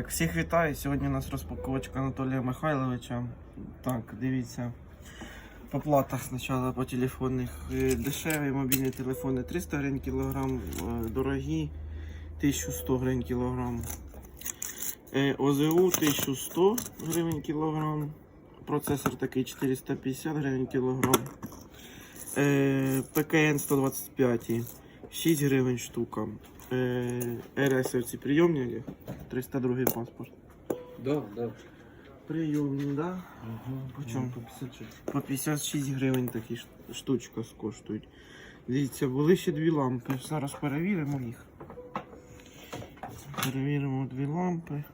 Так, всіх вітаю. Сьогодні у нас розпаковочка Анатолія Михайловича. Так, дивіться. По платах спочатку по телефонних. Е, Дешеві мобільні телефони 300 гривень кілограм, е, дорогі 1100 гривень кілограм. Е, ОЗУ 1100 гривень кілограм. Процесор такий 450 гривень кілограм. ПКН 125 6 гривень штука. Е, РС прийомні 302 паспорт. Да, да. Прийомні, да? По чому? По 56. По 56 гривень такі штучка коштують. Дивіться, були ще дві лампи. Зараз перевіримо їх. Перевіримо дві лампи.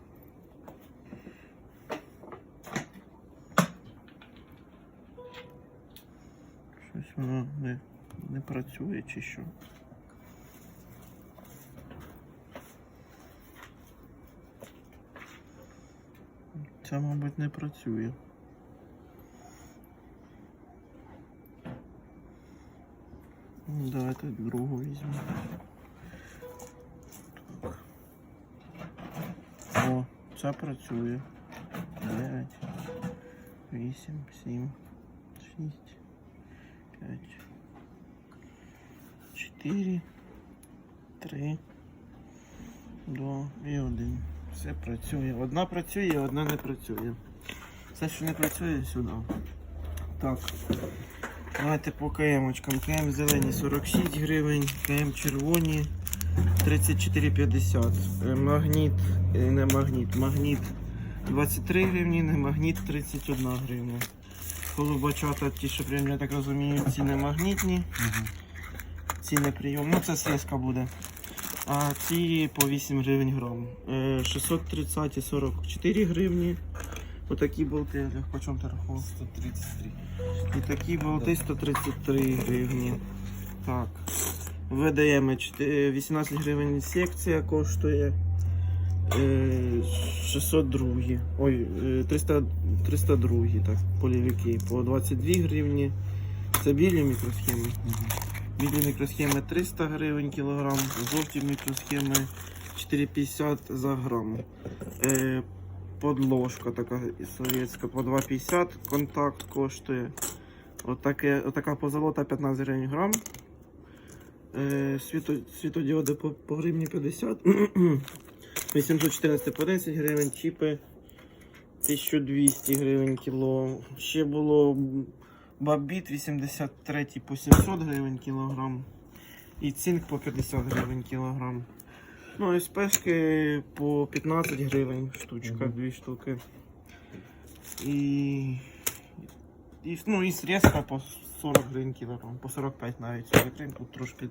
Щось воно не, не працює чи що. Це, мабуть, не працює. Ну, Давайте другу. Так. О, це працює. 9, 8, 7, 6, 5, 4, 3, 2 і 1. Все працює. Одна працює, одна не працює. Все, що не працює, сюди. Так. Давайте по КМ-очкам. КМ зелені 46 гривень, КМ червоні 34,50. Е, Магніт, е, не магніт, магніт 23 гривні, не магніт 31 гривня. Голубочата, ті, що прям, я так розумію, ці не магнітні, ці не прийом. Ну це срізка буде. А ці по 8 гривень грам. Е, 630 і 44 гривні. Отакі болти, по чому ти рахував? 133. І такі болти 133 гривні. Так. ВДМ 18 гривень секція коштує. Е, 602. Ой, е, 300, 302, так, полівики по 22 гривні. Це білі мікросхеми. Білі мікросхеми 300 гривень кілограм, жовті мікросхеми 4,50 за грам. Е, подложка така совєтська по 2,50 контакт коштує. Отаке, отака позолота 15 гривень грам. Е, світо, світодіоди по, по гривні 50. 814 по 10 гривень, чіпи 1200 гривень кіло. Ще було бабіт 83 по 700 гривень кілограм. І цинк по 50 гривень кілограм. Ну і спешки по 15 гривень штучка, Мгм. дві штуки. І, і, ну, і срезка по 40 гривень кілограм, по 45 навіть. 40 гривень, тут трошки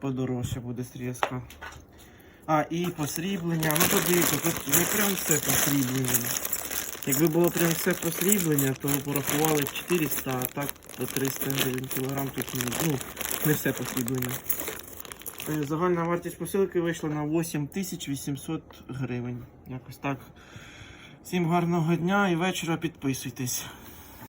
подорожче буде срезка. А, і посріблення. Ну подивіться, тут не прям все посріблення. Якби було прям все посріблення, то порахували 400, а так по 300 гривень кілограм тут не, ну, не все посріблення. Е, Загальна вартість посилки вийшла на 8800 гривень. Якось так. Всім гарного дня і вечора підписуйтесь.